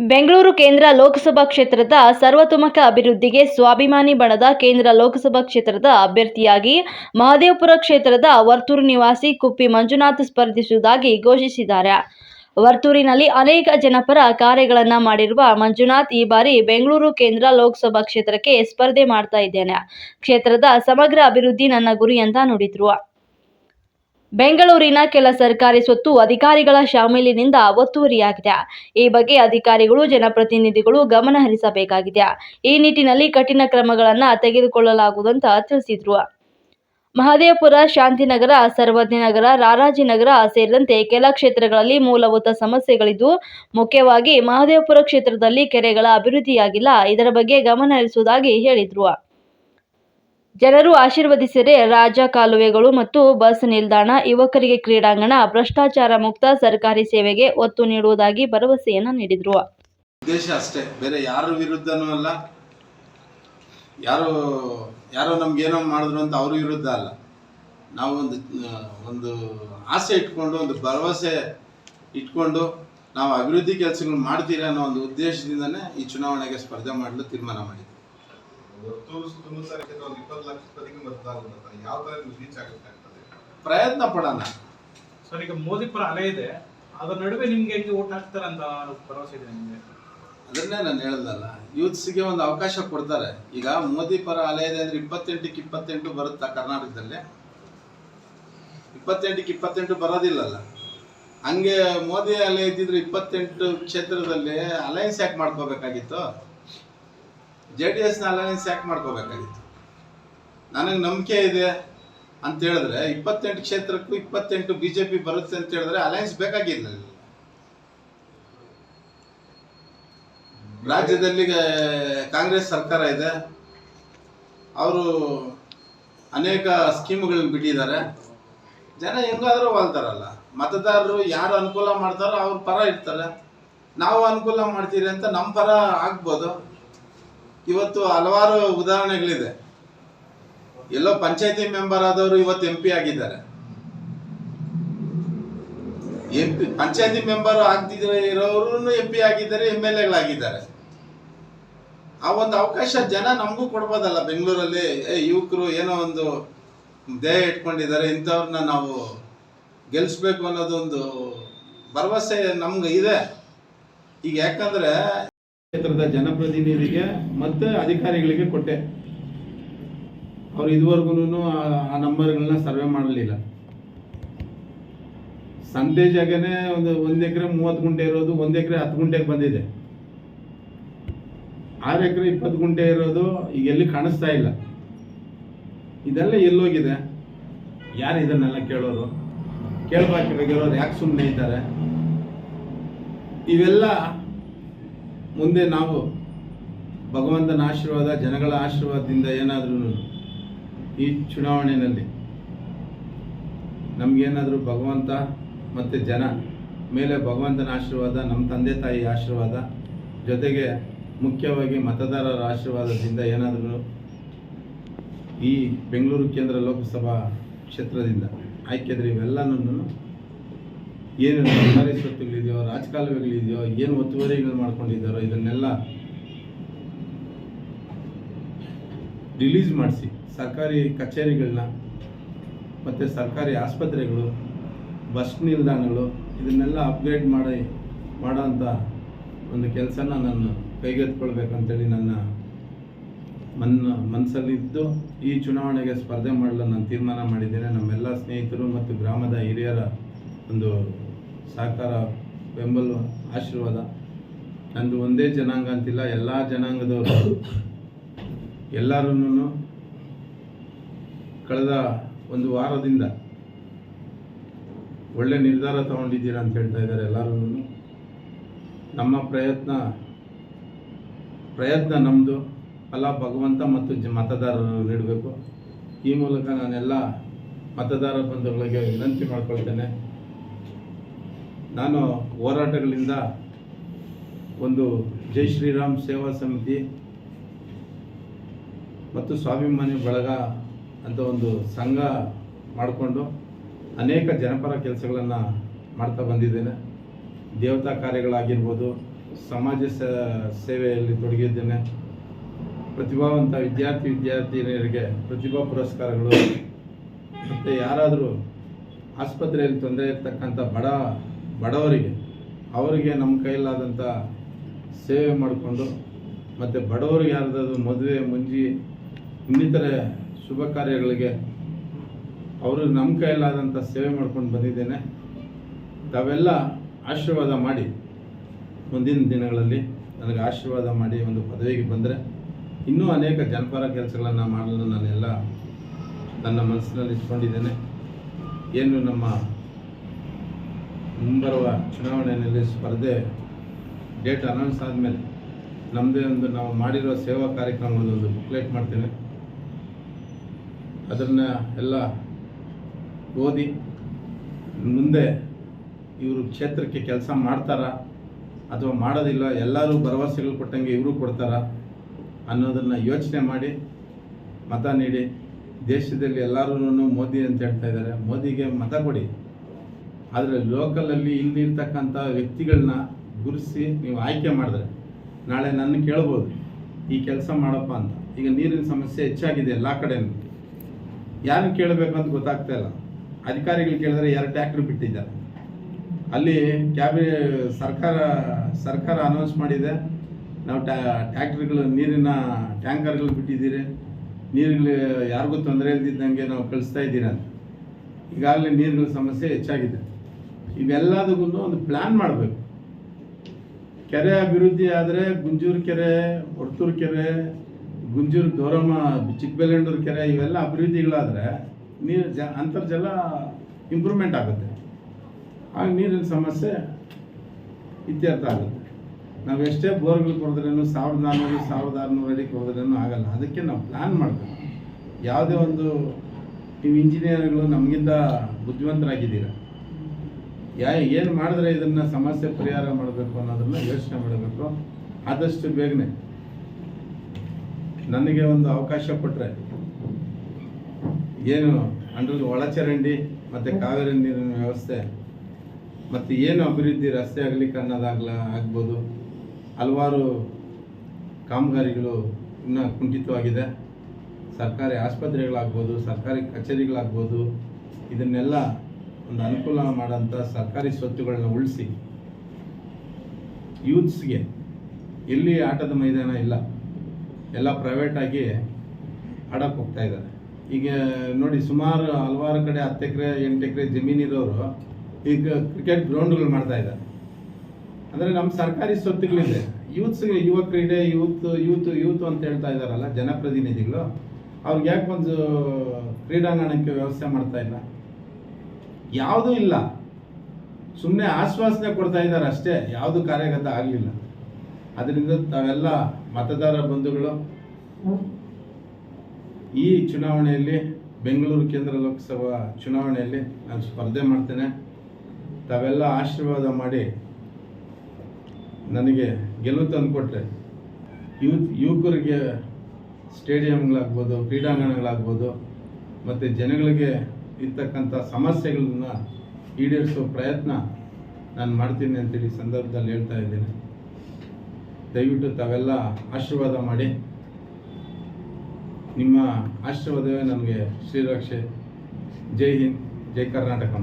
ಬೆಂಗಳೂರು ಕೇಂದ್ರ ಲೋಕಸಭಾ ಕ್ಷೇತ್ರದ ಸರ್ವತೋಮುಖ ಅಭಿವೃದ್ಧಿಗೆ ಸ್ವಾಭಿಮಾನಿ ಬಣದ ಕೇಂದ್ರ ಲೋಕಸಭಾ ಕ್ಷೇತ್ರದ ಅಭ್ಯರ್ಥಿಯಾಗಿ ಮಹದೇವಪುರ ಕ್ಷೇತ್ರದ ವರ್ತೂರು ನಿವಾಸಿ ಕುಪ್ಪಿ ಮಂಜುನಾಥ್ ಸ್ಪರ್ಧಿಸುವುದಾಗಿ ಘೋಷಿಸಿದ್ದಾರೆ. ವರ್ತೂರಿನಲ್ಲಿ ಅನೇಕ ಜನಪರ ಕಾರ್ಯಗಳನ್ನು ಮಾಡಿರುವ ಮಂಜುನಾಥ್ ಈ ಬಾರಿ ಬೆಂಗಳೂರು ಕೇಂದ್ರ ಲೋಕಸಭಾ ಕ್ಷೇತ್ರಕ್ಕೆ ಸ್ಪರ್ಧೆ ಮಾಡ್ತಾ ಇದ್ದೇನೆ. ಕ್ಷೇತ್ರದ ಸಮಗ್ರ ಅಭಿವೃದ್ಧಿ ನನ್ನ ಗುರಿ ಅಂತ ನುಡಿದ್ರು. ಬೆಂಗಳೂರಿನ ಕೆಲ ಸರ್ಕಾರಿ ಸ್ವತ್ತು ಅಧಿಕಾರಿಗಳ ಶಾಮೀಲಿನಿಂದ ಒತ್ತುವರಿಯಾಗಿದೆ. ಈ ಬಗ್ಗೆ ಅಧಿಕಾರಿಗಳು, ಜನಪ್ರತಿನಿಧಿಗಳು ಗಮನ ಹರಿಸಬೇಕಾಗಿದೆ. ಈ ನಿಟ್ಟಿನಲ್ಲಿ ಕಠಿಣ ಕ್ರಮಗಳನ್ನು ತೆಗೆದುಕೊಳ್ಳಲಾಗುವುದು ಅಂತ ತಿಳಿಸಿದ್ರು. ಮಹದೇವಪುರ, ಶಾಂತಿನಗರ, ಸರ್ವಜ್ಞನಗರ, ರಾರಾಜಿನಗರ ಸೇರಿದಂತೆ ಕೆಲ ಕ್ಷೇತ್ರಗಳಲ್ಲಿ ಮೂಲಭೂತ ಸಮಸ್ಯೆಗಳಿದ್ದು, ಮುಖ್ಯವಾಗಿ ಮಹದೇವಪುರ ಕ್ಷೇತ್ರದಲ್ಲಿ ಕೆರೆಗಳ ಅಭಿವೃದ್ಧಿಯಾಗಿಲ್ಲ. ಇದರ ಬಗ್ಗೆ ಗಮನ ಹರಿಸುವುದಾಗಿ ಹೇಳಿದ್ರು. ಜನರು ಆಶೀರ್ವದಿಸಿದರೆ ರಾಜ ಕಾಲುವೆಗಳು ಮತ್ತು ಬಸ್ ನಿಲ್ದಾಣ, ಯುವಕರಿಗೆ ಕ್ರೀಡಾಂಗಣ, ಭ್ರಷ್ಟಾಚಾರ ಮುಕ್ತ ಸರ್ಕಾರಿ ಸೇವೆಗೆ ಒತ್ತು ನೀಡುವುದಾಗಿ ಭರವಸೆಯನ್ನು ನೀಡಿದ್ರು. ಉದ್ದೇಶ ಅಷ್ಟೇ, ಬೇರೆ ಯಾರ ವಿರುದ್ಧನೂ ಅಲ್ಲ. ಯಾರು, ಯಾರೋ ನಮ್ಗೇನೋ ಮಾಡಿದ್ರು ಅಂತ ಅವ್ರ ವಿರುದ್ಧ ಅಲ್ಲ. ನಾವು ಒಂದು ಒಂದು ಆಸೆ ಇಟ್ಕೊಂಡು, ಒಂದು ಭರವಸೆ ಇಟ್ಕೊಂಡು ನಾವು ಅಭಿವೃದ್ಧಿ ಕೆಲಸಗಳು ಮಾಡ್ತೀರ ಅನ್ನೋ ಒಂದು ಉದ್ದೇಶದಿಂದನೇ ಈ ಚುನಾವಣೆಗೆ ಸ್ಪರ್ಧೆ ಮಾಡಲು ತೀರ್ಮಾನ ಮಾಡಿದ್ವಿ. ಸುತ್ತಮುತ್ತ ಒಂದು ಇಪ್ಪತ್ತು ಬರ್ತಾರೆ ಯಾವ ತರ ರೀಚ್ ಆಗಬೇಕಾಗ್ತದೆ ಪ್ರಯತ್ನ ಪಡೋಣ. ಸರ್ ಈಗ ಮೋದಿ ಪರ ಅಲೆ ಇದೆ. ಅದರ ನಡುವೆ ನಿಮ್ಗೆ ಹೆಂಗೆ ಓಟ್ ಹಾಕ್ತಾರೆ ಅಂತ ಭರವಸೆ ಇದೆ ನಿಮಗೆ? ಅದನ್ನೇ ನಾನು ಹೇಳ್ದಲ್ಲ ಯೂತ್ಸ್ಗೆ ಒಂದು ಅವಕಾಶ ಕೊಡ್ತಾರೆ. ಈಗ ಮೋದಿ ಪರ ಅಲೆ ಇದೆ ಅಂದ್ರೆ ಇಪ್ಪತ್ತೆಂಟಕ್ಕೆ ಇಪ್ಪತ್ತೆಂಟು ಬರುತ್ತಾ ಕರ್ನಾಟಕದಲ್ಲಿ? ಇಪ್ಪತ್ತೆಂಟಕ್ಕೆ ಇಪ್ಪತ್ತೆಂಟು ಬರೋದಿಲ್ಲಲ್ಲ. ಹಂಗೆ ಮೋದಿ ಅಲೆ ಇದ್ದಿದ್ರೆ ಇಪ್ಪತ್ತೆಂಟು ಕ್ಷೇತ್ರದಲ್ಲಿ ಅಲೈನ್ಸ್ ಯಾಕೆ ಮಾಡ್ಕೋಬೇಕಾಗಿತ್ತು? ಜೆ ಡಿ ಎಸ್ನ ಅಲೈನ್ಸ್ ಯಾಕೆ ಮಾಡ್ಕೋಬೇಕಾಗಿತ್ತು. ನನಗೆ ನಂಬಿಕೆ ಇದೆ ಅಂತ ಹೇಳಿದ್ರೆ ಇಪ್ಪತ್ತೆಂಟು ಕ್ಷೇತ್ರಕ್ಕೂ ಇಪ್ಪತ್ತೆಂಟು ಬಿ ಜೆ ಪಿ ಬರುತ್ತೆ ಅಂತ ಹೇಳಿದ್ರೆ ಅಲಯನ್ಸ್ ಬೇಕಾಗಿಲ್ಲ ರಾಜ್ಯದಲ್ಲಿ ಕಾಂಗ್ರೆಸ್ ಸರ್ಕಾರ ಇದೆ. ಅವರು ಅನೇಕ ಸ್ಕೀಮ್ಗಳನ್ನ ಬಿಟ್ಟಿದ್ದಾರೆ. ಜನ ಹೆಂಗಾದರೂ ವಾಲ್ತಾರಲ್ಲ. ಮತದಾರರು ಯಾರು ಅನುಕೂಲ ಮಾಡ್ತಾರೋ ಅವ್ರ ಪರ ಇರ್ತಾರೆ. ನಾವು ಅನುಕೂಲ ಮಾಡ್ತೀರಿ ಅಂತ ನಮ್ಮ ಪರ ಆಗ್ಬೋದು. ಇವತ್ತು ಹಲವಾರು ಉದಾಹರಣೆಗಳಿದೆ. ಎಲ್ಲೋ ಪಂಚಾಯತಿ ಮೆಂಬರ್ ಆದವರು ಇವತ್ತು ಎಂ ಆಗಿದ್ದಾರೆ. ಎಂ ಪಿ ಪಂಚಾಯತಿ ಮೆಂಬರ್ ಆಗ್ತಿದ್ರೆ ಇರೋರು ಎಂ ಪಿ ಆಗಿದ್ದಾರೆ ಎಂ ಎಲ್ ಎಗಳಾಗಿದ್ದಾರೆ ಆ ಒಂದು ಅವಕಾಶ ಜನ ನಮಗೂ ಕೊಡ್ಬೋದಲ್ಲ ಬೆಂಗಳೂರಲ್ಲಿ. ಯುವಕರು ಏನೋ ಒಂದು ಧ್ಯೇಯ ಇಟ್ಕೊಂಡಿದ್ದಾರೆ, ಇಂಥವ್ರನ್ನ ನಾವು ಗೆಲ್ಲಿಸ್ಬೇಕು ಅನ್ನೋದೊಂದು ಭರವಸೆ ನಮ್ಗೆ ಇದೆ. ಈಗ ಯಾಕಂದ್ರೆ ಕ್ಷೇತ್ರದ ಜನಪ್ರತಿನಿಧಿಗೆ ಮತ್ತೆ ಅಧಿಕಾರಿಗಳಿಗೆ ಕೊಟ್ಟೆ. ಅವ್ರು ಇದುವರೆಗೂ ಆ ನಂಬರ್ಗಳನ್ನ ಸರ್ವೆ ಮಾಡಲಿಲ್ಲ. ಸಂತೆ ಜಾಗನೇ ಒಂದು ಒಂದು ಎಕರೆ ಮೂವತ್ತು ಗುಂಟೆ ಇರೋದು, ಒಂದು ಎಕರೆ ಹತ್ತು ಗುಂಟೆಗೆ ಬಂದಿದೆ. ಆರು ಎಕರೆ ಇಪ್ಪತ್ತು ಗುಂಟೆ ಇರೋದು ಈಗ ಎಲ್ಲಿ ಕಾಣಿಸ್ತಾ ಇಲ್ಲ. ಇದೆಲ್ಲ ಎಲ್ಲೋಗಿದೆ. ಯಾರು ಇದನ್ನೆಲ್ಲ ಕೇಳೋರು? ಕೇಳಬೇಕಾಗಿರೋರು ಯಾಕೆ ಸುಮ್ಮನೆ ಇದ್ದಾರೆ? ಇವೆಲ್ಲ ಮುಂದೆ ನಾವು ಭಗವಂತನ ಆಶೀರ್ವಾದ, ಜನಗಳ ಆಶೀರ್ವಾದದಿಂದ ಏನಾದರೂ ಈ ಚುನಾವಣೆಯಲ್ಲಿ ನಮಗೇನಾದರೂ ಭಗವಂತ ಮತ್ತು ಜನ ಮೇಲೆ ಭಗವಂತನ ಆಶೀರ್ವಾದ, ನಮ್ಮ ತಂದೆ ತಾಯಿ ಆಶೀರ್ವಾದ, ಜೊತೆಗೆ ಮುಖ್ಯವಾಗಿ ಮತದಾರರ ಆಶೀರ್ವಾದದಿಂದ ಏನಾದರೂ ಈ ಬೆಂಗಳೂರು ಕೇಂದ್ರ ಲೋಕಸಭಾ ಕ್ಷೇತ್ರದಿಂದ ಆಯ್ಕೆದ್ರೆ ಇವೆಲ್ಲನೂ ಏನು ಸರ್ಕಾರಿ ಸ್ವತ್ತುಗಳಿದೆಯೋ, ರಾಜಕಾಲುವೆಗಳಿದೆಯೋ, ಏನು ಒತ್ತುವರಿಗಳು ಮಾಡ್ಕೊಂಡಿದ್ದಾರೋ ಇದನ್ನೆಲ್ಲ ರಿಲೀಸ್ ಮಾಡಿಸಿ. ಸರ್ಕಾರಿ ಕಚೇರಿಗಳನ್ನ ಮತ್ತು ಸರ್ಕಾರಿ ಆಸ್ಪತ್ರೆಗಳು, ಬಸ್ ನಿಲ್ದಾಣಗಳು, ಇದನ್ನೆಲ್ಲ ಅಪ್ಗ್ರೇಡ್ ಮಾಡಿ ಮಾಡೋಂಥ ಒಂದು ಕೆಲಸನ ನಾನು ಕೈಗೆತ್ಕೊಳ್ಬೇಕಂತೇಳಿ ನನ್ನ ಮನ್ ಮನಸ್ಸಲ್ಲಿದ್ದು ಈ ಚುನಾವಣೆಗೆ ಸ್ಪರ್ಧೆ ಮಾಡಲು ನಾನು ತೀರ್ಮಾನ ಮಾಡಿದ್ದೇನೆ. ನಮ್ಮೆಲ್ಲ ಸ್ನೇಹಿತರು ಮತ್ತು ಗ್ರಾಮದ ಹಿರಿಯರ ಒಂದು ಸಹಕಾರ ಬೆಂಬಲ, ಆಶೀರ್ವಾದ. ನಂದು ಒಂದೇ ಜನಾಂಗ ಅಂತಿಲ್ಲ, ಎಲ್ಲ ಜನಾಂಗದವರು. ಎಲ್ಲರೂ ಕಳೆದ ಒಂದು ವಾರದಿಂದ ಒಳ್ಳೆ ನಿರ್ಧಾರ ತಗೊಂಡಿದ್ದೀರಾ ಅಂತ ಹೇಳ್ತಾ ಇದ್ದಾರೆ ಎಲ್ಲರೂ ನಮ್ಮ ಪ್ರಯತ್ನ ಪ್ರಯತ್ನ ನಮ್ಮದು ಫಲ ಭಗವಂತ ಮತ್ತು ಜ ಮತದಾರರು ನೀಡಬೇಕು. ಈ ಮೂಲಕ ನಾನೆಲ್ಲ ಮತದಾರ ಬಂಧುಗಳಿಗೆ ವಿನಂತಿ ಮಾಡ್ಕೊಳ್ತೇನೆ. ನಾನು ಹೋರಾಟಗಳಿಂದ ಒಂದು ಜೈ ಶ್ರೀರಾಮ್ ಸೇವಾ ಸಮಿತಿ ಮತ್ತು ಸ್ವಾಭಿಮಾನಿ ಬಳಗ ಅಂತ ಒಂದು ಸಂಘ ಮಾಡಿಕೊಂಡು ಅನೇಕ ಜನಪರ ಕೆಲಸಗಳನ್ನು ಮಾಡ್ತಾ ಬಂದಿದ್ದೇನೆ. ದೇವತಾ ಕಾರ್ಯಗಳಾಗಿರ್ಬೋದು, ಸಮಾಜ ಸೇವೆಯಲ್ಲಿ ತೊಡಗಿದ್ದೇನೆ. ಪ್ರತಿಭಾವಂತ ವಿದ್ಯಾರ್ಥಿ ವಿದ್ಯಾರ್ಥಿನಿಯರಿಗೆ ಪ್ರತಿಭಾ ಪುರಸ್ಕಾರಗಳು, ಮತ್ತು ಯಾರಾದರೂ ಆಸ್ಪತ್ರೆಯಲ್ಲಿ ತೊಂದರೆ ಇರ್ತಕ್ಕಂಥ ಬಡ ಬಡವರಿಗೆ, ಅವರಿಗೆ ನಮ್ಮ ಕೈಲಾದಂಥ ಸೇವೆ ಮಾಡಿಕೊಂಡು ಮತ್ತು ಬಡವರಿಗೆ ಯಾರ್ದಾದ್ರು ಮದುವೆ, ಮುಂಜಿ, ಇನ್ನಿತರೆ ಶುಭ ಕಾರ್ಯಗಳಿಗೆ ಅವರು ನಮ್ಮ ಕೈಲಾದಂಥ ಸೇವೆ ಮಾಡ್ಕೊಂಡು ಬಂದಿದ್ದೇನೆ. ತಾವೆಲ್ಲ ಆಶೀರ್ವಾದ ಮಾಡಿ ಮುಂದಿನ ದಿನಗಳಲ್ಲಿ ನನಗೆ ಆಶೀರ್ವಾದ ಮಾಡಿ ಒಂದು ಪದವಿಗೆ ಬಂದರೆ ಇನ್ನೂ ಅನೇಕ ಜನಪರ ಕೆಲಸಗಳನ್ನು ಮಾಡಲು ನಾನೆಲ್ಲ ನನ್ನ ಮನಸ್ಸಿನಲ್ಲಿ ಇಟ್ಕೊಂಡಿದ್ದೇನೆ. ಏನು ನಮ್ಮ ಮುಂಬರುವ ಚುನಾವಣೆಯಲ್ಲಿ ಸ್ಪರ್ಧೆ ಡೇಟ್ ಅನೌನ್ಸ್ ಆದಮೇಲೆ ನಮ್ಮದೇ ಒಂದು ನಾವು ಮಾಡಿರೋ ಸೇವಾ ಕಾರ್ಯಕ್ರಮದ ಒಂದು ಬುಕ್ಲೆಟ್ ಮಾಡ್ತೇನೆ. ಅದನ್ನು ಎಲ್ಲ ಓದಿ ಮುಂದೆ ಇವರು ಕ್ಷೇತ್ರಕ್ಕೆ ಕೆಲಸ ಮಾಡ್ತಾರಾ ಅಥವಾ ಮಾಡೋದಿಲ್ಲ, ಎಲ್ಲರೂ ಭರವಸೆಗಳು ಕೊಟ್ಟಂಗೆ ಇವರು ಕೊಡ್ತಾರಾ ಅನ್ನೋದನ್ನು ಯೋಚನೆ ಮಾಡಿ ಮತ ನೀಡಿ ದೇಶದಲ್ಲಿ ಎಲ್ಲರೂ ಮೋದಿ ಅಂತ ಹೇಳ್ತಾ ಇದ್ದಾರೆ. ಮೋದಿಗೆ ಮತ ಕೊಡಿ. ಆದರೆ ಲೋಕಲಲ್ಲಿ ಇಲ್ಲಿರ್ತಕ್ಕಂಥ ವ್ಯಕ್ತಿಗಳನ್ನ ಗುರುಸಿ ನೀವು ಆಯ್ಕೆ ಮಾಡಿದ್ರೆ ನಾಳೆ ನನ್ನ ಕೇಳ್ಬೋದು, ಈ ಕೆಲಸ ಮಾಡಪ್ಪ ಅಂತ. ಈಗ ನೀರಿನ ಸಮಸ್ಯೆ ಹೆಚ್ಚಾಗಿದೆ ಎಲ್ಲ ಕಡೆ ಯಾರು ಕೇಳಬೇಕು ಅಂತ ಗೊತ್ತಾಗ್ತಾ ಇಲ್ಲ. ಅಧಿಕಾರಿಗಳು ಕೇಳಿದ್ರೆ ಎರಡು ಟ್ಯಾಕ್ಟ್ರ್ ಬಿಟ್ಟಿದ್ದಾರೆ. ಅಲ್ಲಿ ಕ್ಯಾಬಿ, ಸರ್ಕಾರ ಸರ್ಕಾರ ಅನೌನ್ಸ್ ಮಾಡಿದೆ, ನಾವು ಟ್ಯಾ, ಟ್ಯಾಕ್ಟ್ರಿಗಳು, ನೀರಿನ ಟ್ಯಾಂಕರ್ಗಳು ಬಿಟ್ಟಿದ್ದೀರಿ. ನೀರುಗಳು ಯಾರಿಗೂ ತೊಂದರೆ ಇಲ್ದಿದ್ದಂಗೆ ನಾವು ಕಳಿಸ್ತಾ ಇದ್ದೀರ ಈಗಾಗಲೇ ನೀರುಗಳ ಸಮಸ್ಯೆ ಹೆಚ್ಚಾಗಿದೆ. ಇವೆಲ್ಲದಕ್ಕೂ ಒಂದು ಪ್ಲ್ಯಾನ್ ಮಾಡಬೇಕು. ಕೆರೆ ಅಭಿವೃದ್ಧಿ ಆದರೆ ಗುಂಜೂರು ಕೆರೆ ಹೊರ್ತೂರು ಕೆರೆ, ಗುಂಜೂರು ಗೌರಮ್ಮ ಚಿಕ್ಕಬೆಲ್ಲಂಡೂರು ಕೆರೆ ಇವೆಲ್ಲ ಅಭಿವೃದ್ಧಿಗಳಾದರೆ ನೀರು ಜ, ಅಂತರ್ಜಲ ಇಂಪ್ರೂವ್ಮೆಂಟ್ ಆಗುತ್ತೆ. ಆಗ ನೀರಿನ ಸಮಸ್ಯೆ ಇತ್ಯರ್ಥ ಆಗುತ್ತೆ. ನಾವು ಎಷ್ಟೇ ಬೋರ್ಗಳು ಕೊಡಿದ್ರೇನು ಸಾವಿರದ ನಾನ್ನೂರು ಸಾವಿರದ ಆರುನೂರು ಅಡಿ ಕೊಡಿದ್ರೇನು ಆಗಲ್ಲ. ಅದಕ್ಕೆ ನಾವು ಪ್ಲ್ಯಾನ್ ಮಾಡಬೇಕು. ಯಾವುದೇ ಒಂದು, ನೀವು ಇಂಜಿನಿಯರ್ಗಳು ನಮಗಿಂತ ಬುದ್ಧಿವಂತರಾಗಿದ್ದೀರ. ಯಾ, ಏನು ಮಾಡಿದ್ರೆ ಇದನ್ನು ಸಮಸ್ಯೆ ಪರಿಹಾರ ಮಾಡಬೇಕು ಅನ್ನೋದನ್ನು ಯೋಚನೆ ಮಾಡಬೇಕು. ಆದಷ್ಟು ಬೇಗನೆ. ನನಗೆ ಒಂದು ಅವಕಾಶ ಕೊಟ್ಟರೆ ಏನು ಅಂಡ್ರಲ್ಲಿ ಒಳಚರಂಡಿ ಮತ್ತು ಕಾವೇರಿ ನೀರಿನ ವ್ಯವಸ್ಥೆ. ಮತ್ತು ಏನು ಅಭಿವೃದ್ಧಿ ರಸ್ತೆ ಅಗಲೀಕರಣದಾಗಲ ಆಗ್ಬೋದು. ಹಲವಾರು ಕಾಮಗಾರಿಗಳು ಇನ್ನೂ ಕುಂಠಿತವಾಗಿದೆ. ಸರ್ಕಾರಿ ಆಸ್ಪತ್ರೆಗಳಾಗ್ಬೋದು, ಸರ್ಕಾರಿ ಕಚೇರಿಗಳಾಗ್ಬೋದು. ಇದನ್ನೆಲ್ಲ ಒಂದು ಅನುಕೂಲ ಮಾಡೋಂಥ ಸರ್ಕಾರಿ ಸ್ವತ್ತುಗಳನ್ನ ಉಳಿಸಿ ಯೂತ್ಸ್ಗೆ ಎಲ್ಲಿ ಆಟದ ಮೈದಾನ ಇಲ್ಲ, ಎಲ್ಲ ಪ್ರೈವೇಟಾಗಿ ಆಡಕ್ಕೆ ಹೋಗ್ತಾ ಇದ್ದಾರೆ. ಈಗ ನೋಡಿ, ಸುಮಾರು ಹಲವಾರು ಕಡೆ ಹತ್ತು ಎಕರೆ, ಎಂಟು ಎಕರೆ ಜಮೀನಿರೋರು ಈಗ ಕ್ರಿಕೆಟ್ ಗ್ರೌಂಡ್ಗಳು ಮಾಡ್ತಾ ಇದ್ದಾರೆ. ಅಂದರೆ ನಮ್ಮ ಸರ್ಕಾರಿ ಸ್ವತ್ತುಗಳಿದೆ. ಯೂತ್ಸ್ಗೆ ಯುವ ಕ್ರೀಡೆ, ಯೂತ್ ಯೂತ್ ಯೂತ್ ಅಂತ ಹೇಳ್ತಾ ಇದ್ದಾರಲ್ಲ ಜನಪ್ರತಿನಿಧಿಗಳು, ಅವ್ರಿಗೆ ಯಾಕೆ ಒಂದು ಕ್ರೀಡಾಂಗಣಕ್ಕೆ ವ್ಯವಸ್ಥೆ ಮಾಡ್ತಾ ಇಲ್ಲ? ಯಾವುದೂ ಇಲ್ಲ. ಸುಮ್ಮನೆ ಆಶ್ವಾಸನೆ ಕೊಡ್ತಾ ಇದ್ದಾರೆ ಅಷ್ಟೇ, ಯಾವುದು ಕಾರ್ಯಗತ ಆಗಲಿಲ್ಲ. ಅದರಿಂದ ತಾವೆಲ್ಲ ಮತದಾರ ಬಂಧುಗಳು, ಈ ಚುನಾವಣೆಯಲ್ಲಿ, ಬೆಂಗಳೂರು ಕೇಂದ್ರ ಲೋಕಸಭಾ ಚುನಾವಣೆಯಲ್ಲಿ ನಾನು ಸ್ಪರ್ಧೆ ಮಾಡ್ತೇನೆ. ತಾವೆಲ್ಲ ಆಶೀರ್ವಾದ ಮಾಡಿ ನನಗೆ ಗೆಲುವು ತಂದುಕೊಟ್ರೆ ಯೂತ್, ಯುವಕರಿಗೆ ಸ್ಟೇಡಿಯಂಗಳಾಗ್ಬೋದು, ಕ್ರೀಡಾಂಗಣಗಳಾಗ್ಬೋದು, ಮತ್ತು ಜನಗಳಿಗೆ ಇರ್ತಕ್ಕಂಥ ಸಮಸ್ಯೆಗಳನ್ನ ಈಡೇರಿಸೋ ಪ್ರಯತ್ನ ನಾನು ಮಾಡ್ತೀನಿ ಅಂತೇಳಿ ಸಂದರ್ಭದಲ್ಲಿ ಹೇಳ್ತಾ ಇದ್ದೇನೆ. ದಯವಿಟ್ಟು ತಾವೆಲ್ಲ ಆಶೀರ್ವಾದ ಮಾಡಿ. ನಿಮ್ಮ ಆಶೀರ್ವಾದವೇ ನಮಗೆ ಶ್ರೀರಕ್ಷೆ ಜೈ ಹಿಂದ್, ಜೈ ಕರ್ನಾಟಕ